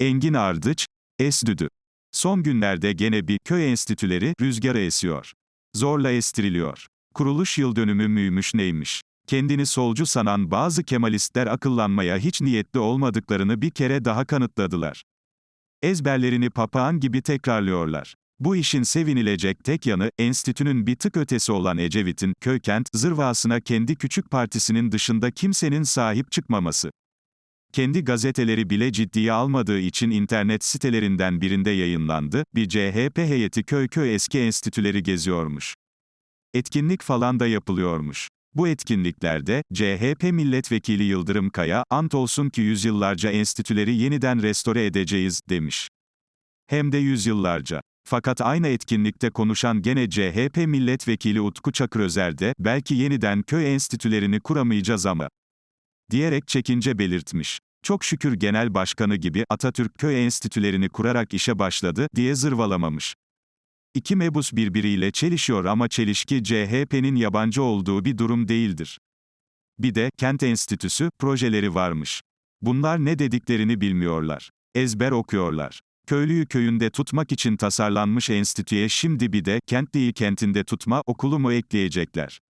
Engin Ardıç, Esdüdü. Son günlerde gene bir köy enstitüleri rüzgara esiyor. Zorla estiriliyor. Kuruluş yıl dönümü müymüş neymiş? Kendini solcu sanan bazı Kemalistler akıllanmaya hiç niyetli olmadıklarını bir kere daha kanıtladılar. Ezberlerini papağan gibi tekrarlıyorlar. Bu işin sevinilecek tek yanı, enstitünün bir tık ötesi olan Ecevit'in, köykent, zırvasına kendi küçük partisinin dışında kimsenin sahip çıkmaması. Kendi gazeteleri bile ciddiye almadığı için internet sitelerinden birinde yayınlandı, bir CHP heyeti köy köy eski enstitüleri geziyormuş. Etkinlik falan da yapılıyormuş. Bu etkinliklerde, CHP milletvekili Yıldırım Kaya, ant olsun ki yüzyıllarca enstitüleri yeniden restore edeceğiz, demiş. Hem de yüzyıllarca. Fakat aynı etkinlikte konuşan gene CHP milletvekili Utku Çakırözer de, belki yeniden köy enstitülerini kuramayacağız ama, diyerek çekince belirtmiş. Çok şükür genel başkanı gibi Atatürk köy enstitülerini kurarak işe başladı, diye zırvalamamış. İki mebus birbiriyle çelişiyor ama çelişki CHP'nin yabancı olduğu bir durum değildir. Bir de, kent enstitüsü, projeleri varmış. Bunlar ne dediklerini bilmiyorlar. Ezber okuyorlar. Köylüyü köyünde tutmak için tasarlanmış enstitüye şimdi bir de, kentliyi kentinde tutma okulu mu ekleyecekler?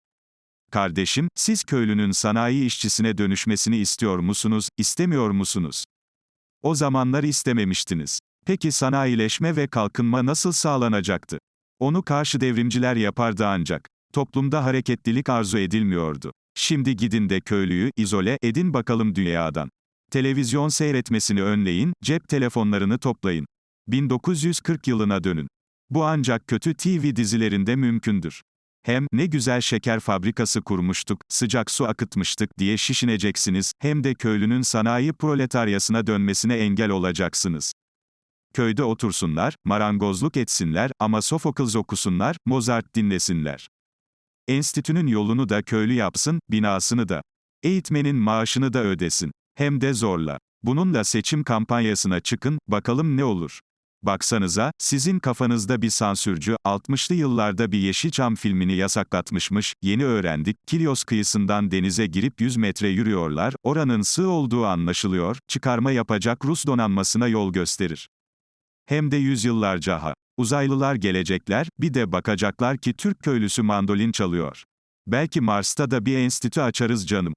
Kardeşim, siz köylünün sanayi işçisine dönüşmesini istiyor musunuz, istemiyor musunuz? O zamanlar istememiştiniz. Peki sanayileşme ve kalkınma nasıl sağlanacaktı? Onu karşı devrimciler yapardı ancak. Toplumda hareketlilik arzu edilmiyordu. Şimdi gidin de köylüyü izole edin bakalım dünyadan. Televizyon seyretmesini önleyin, cep telefonlarını toplayın. 1940 yılına dönün. Bu ancak kötü TV dizilerinde mümkündür. Hem ne güzel şeker fabrikası kurmuştuk, sıcak su akıtmıştık diye şişineceksiniz, hem de köylünün sanayi proletaryasına dönmesine engel olacaksınız. Köyde otursunlar, marangozluk etsinler ama Sophocles okusunlar, Mozart dinlesinler. Enstitünün yolunu da köylü yapsın, binasını da. Eğitmenin maaşını da ödesin. Hem de zorla. Bununla seçim kampanyasına çıkın, bakalım ne olur. Baksanıza, sizin kafanızda bir sansürcü, 60'lı yıllarda bir Yeşilçam filmini yasaklatmışmış, yeni öğrendik, Kilyos kıyısından denize girip 100 metre yürüyorlar, oranın sığ olduğu anlaşılıyor, çıkarma yapacak Rus donanmasına yol gösterir. Hem de yüzyıllarca ha. Uzaylılar gelecekler, bir de bakacaklar ki Türk köylüsü mandolin çalıyor. Belki Mars'ta da bir enstitü açarız canım.